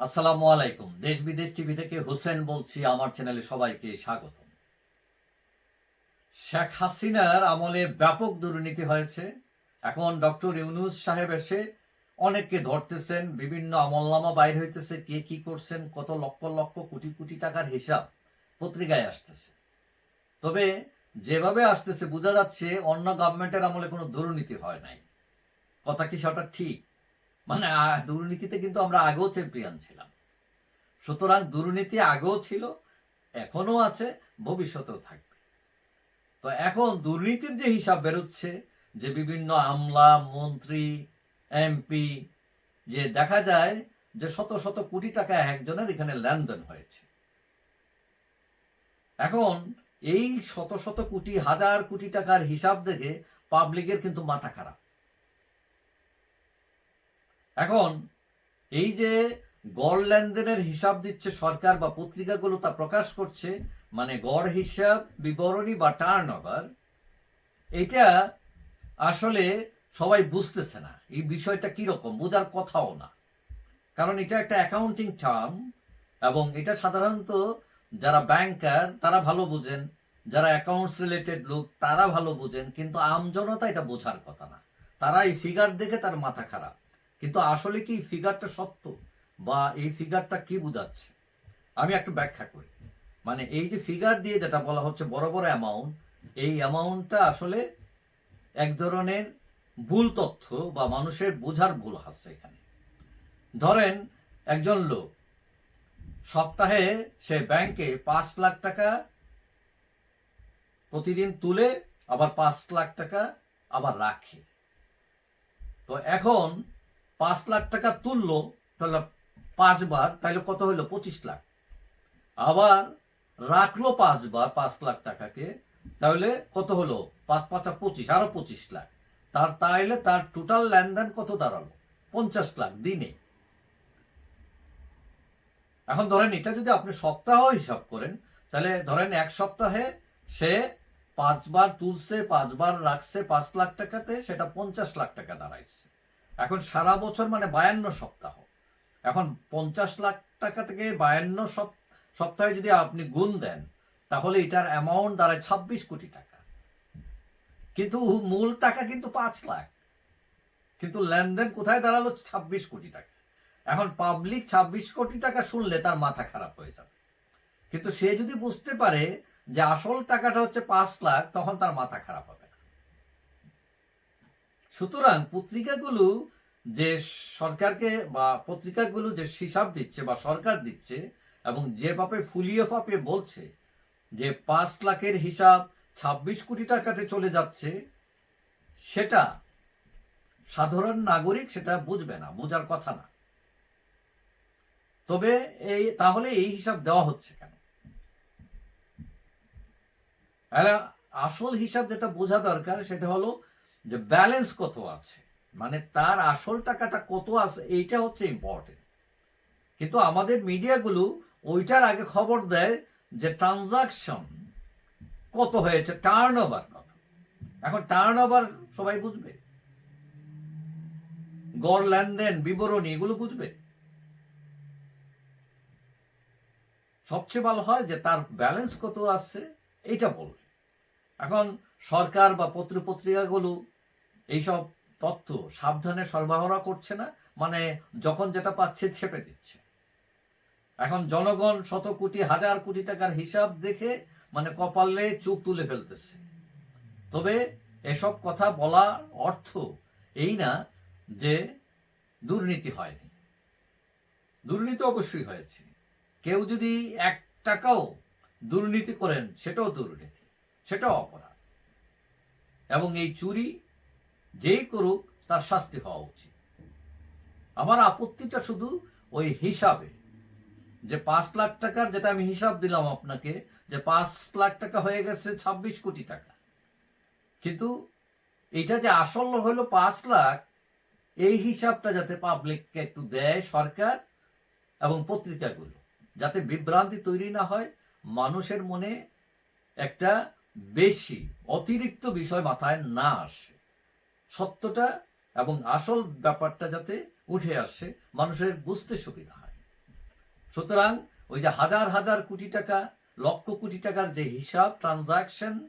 আসসালামু আলাইকুম। দেশ বিদেশ টিভি থেকে হোসেন বলছি, আমার চ্যানেলে সবাইকে স্বাগত। শেখ হাসিনার আমলে ব্যাপক দুর্নীতি হয়েছে। এখন ডক্টর ইউনুস সাহেব এসে অনেককে ধরতেছেন, বিভিন্ন আমলনামা বাইর হইতেছে, কে কি করছেন, কত লক্ষ লক্ষ কোটি কোটি টাকার হিসাব পত্রিকায় আসতেছে। তবে যেভাবে আসতেছে, বোঝা যাচ্ছে অন্য গভর্নমেন্টের আমলে কোনো দুর্নীতি হয় নাই। কথা কি সেটা ঠিক? মানে দুর্নীতিতে কিন্তু আমরা আগেও চ্যাম্পিয়ন ছিলাম। সুতরাং দুর্নীতি আগেও ছিল এখনও আছে, ভবিষ্যতেও থাকবে। তো এখন দুর্নীতির যে হিসাব বেরোচ্ছে, যে বিভিন্ন আমলা, মন্ত্রী, এমপি, যে দেখা যায় যে শত শত কোটি টাকা একজনের এখানে লেনদেন হয়েছে। এখন এই শত শত কোটি, হাজার কোটি টাকার হিসাব দেখে পাবলিকের কিন্তু মাথা খারাপ। এখন, এই যে গড় লেনদেনের হিসাব দিচ্ছে সরকার বা পত্রিকাগুলো তা প্রকাশ করছে মানে গড় হিসাব, বিবরণী বা টার্ন ওভার এটা আসলে সবাই বুঝতেছে না। এই বিষয়টা কীরকম? বোঝার কথাও না। কারণ এটা একটা অ্যাকাউন্টিং টার্ম এবং এটা সাধারণত যারা ব্যাংকার তারা ভালো বুঝেন। যারা অ্যাকাউন্টস রিলেটেড লোক, তারা ভালো বুঝেন। কিন্তু আমজনতা এটা বোঝার কথা না। তারা এই ফিগার দেখে তার মাথা খারাপ। কিন্তু আসলে কি ফিগারটা সত্য? বা এই ফিগারটা কি বোঝাচ্ছে? আমি একটু ব্যাখ্যা করি। মানে এই যে ফিগার দিয়ে যেটা বলা হচ্ছে বড় বড় অ্যামাউন্ট এই অ্যামাউন্টটা আসলে এক ধরনের ভুল তথ্য বা মানুষের বোঝার ভুল আসছে এখানে। ধরেন একজন লোক, সপ্তাহে সে ব্যাংকে পাঁচ লাখ টাকা প্রতিদিন তুলে, আবার পাঁচ লাখ টাকা আবার রাখে। তো এখন পাঁচ লাখ টাকা তুললো, তাহলে পাঁচবার, তাহলে কত হলো? পঁচিশ লাখ। আবার রাখল পাঁচবার, পাঁচ লাখ টাকাকে, তাহলে কত হলো? পাঁচ, পাঁচা পঁচিশ, আরও পঁচিশ লাখ। তার, তাইলে তার টোটাল লেনদেন কত দাঁড়াল? পঞ্চাশ লাখ দিনে। এখন ধরেন এটা যদি আপনি সপ্তাহ হিসাব করেন, তাহলে ধরেন এক সপ্তাহে সে পাঁচবার তুলছে, পাঁচবার রাখছে পাঁচ লাখ টাকাতে, সেটা পঞ্চাশ লাখ টাকা দাঁড়াইছে। এখন সারা বছর মানে বায়ান্ন সপ্তাহ। এখন পঞ্চাশ লাখ টাকা থেকে বায়ান্ন সপ্তাহে যদি আপনি গুণ দেন, তাহলে এটার অ্যামাউন্ট দাঁড়ায় ছাব্বিশ কোটি টাকা। কিন্তু মূল টাকা কিন্তু পাঁচ লাখ। কিন্তু লেনদেন কোথায় দাঁড়াল? ছাব্বিশ কোটি টাকা। এখন পাবলিক ছাব্বিশ কোটি টাকা শুনলে তার মাথা খারাপ হয়ে যাবে। কিন্তু সে যদি বুঝতে পারে যে আসল টাকাটা হচ্ছে পাঁচ লাখ, তখন তার মাথা খারাপ হবে। সুতরাং পত্রিকাগুলো যে সরকারকে বা পত্রিকাগুলো যে হিসাব দিচ্ছে বা সরকার দিচ্ছে এবং যে যেভাবে ফুলিয়ে ফাঁপিয়ে বলছে যে পাঁচ লাখের হিসাব ছাব্বিশ কোটি টাকাতে চলে যাচ্ছে, সেটা সাধারণ নাগরিক সেটা বুঝবে না, বোঝার কথা না। তবে এই, তাহলে এই হিসাব দেওয়া হচ্ছে কেন? আসল হিসাব যেটা বোঝা দরকার সেটা হলো যে ব্যালেন্স কত আছে? মানে তার আসল টাকাটা কত আছে? এইটা হচ্ছে ইম্পর্টেন্ট কিন্তু আমাদের মিডিয়াগুলো ওইটার আগে খবর দেয় যে ট্রানজাকশন কত হয়েছে? টার্ন ওভার কত? এখন টার্ন ওভার সবাই বুঝবে? গড়, লেনদেন, বিবরণী এগুলো বুঝবে? সবচেয়ে ভালো হয় যে তার ব্যালেন্স কত আছে? এটা বলবে। এখন সরকার বা পত্রপত্রিকাগুলো এইসব তথ্য সাবধানে সরবরাহ করছে না মানে যখন যেটা পাচ্ছে ছেপে দিচ্ছে। এখন জনগণ শত কোটি, হাজার কোটি টাকার হিসাব দেখে মানে কপালে চোখ তুলে ফেলতেছে। তবে এসব কথা বলা অর্থ এই না যে দুর্নীতি হয়নি। দুর্নীতি অবশ্যই হয়েছে। কেউ যদি এক টাকাও দুর্নীতি করেন, সেটাও দুর্নীতি। সেটাও অপরাধ। এবং এই চুরি যেই করুক, তার শাস্তি হওয়া উচিত। আমার আপত্তিটা শুধু ওই হিসাবে যে পাঁচ লাখ টাকার যেটা আমি হিসাব দিলাম আপনাকে, যে পাঁচ লাখ টাকা হয়ে গেছে ছাব্বিশ কোটি টাকা। কিন্তু এটা যে আসল হলো পাঁচ লাখ, এই হিসাবটা যাতে পাবলিককে একটু দেয় সরকার এবং পত্রিকাগুলো, যাতে বিভ্রান্তি তৈরি না হয়, মানুষের মনে একটা বেশি, অতিরিক্ত বিষয় মাথায় না আসে। সত্যটা এবং আসল ব্যাপারটা যাতে উঠে আসে, মানুষের বুঝতে সুবিধা হয়। সুতরাং ওই যে হাজার হাজার কোটি টাকা, লক্ষ কোটি টাকার যে হিসাব ট্রানজাকশন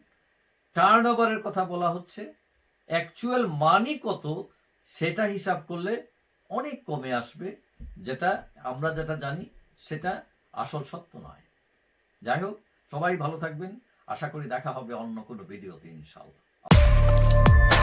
টার্ন ওভারের কথা বলা হচ্ছে অ্যাকচুয়াল মানি কত, সেটা হিসাব করলে অনেক কমে আসবে, যেটা আমরা যেটা জানি, সেটা আসল সত্য নয়। যাই হোক, সবাই ভালো থাকবেন। আশা করি দেখা হবে অন্য কোনো ভিডিওতে ইনশাল্লাহ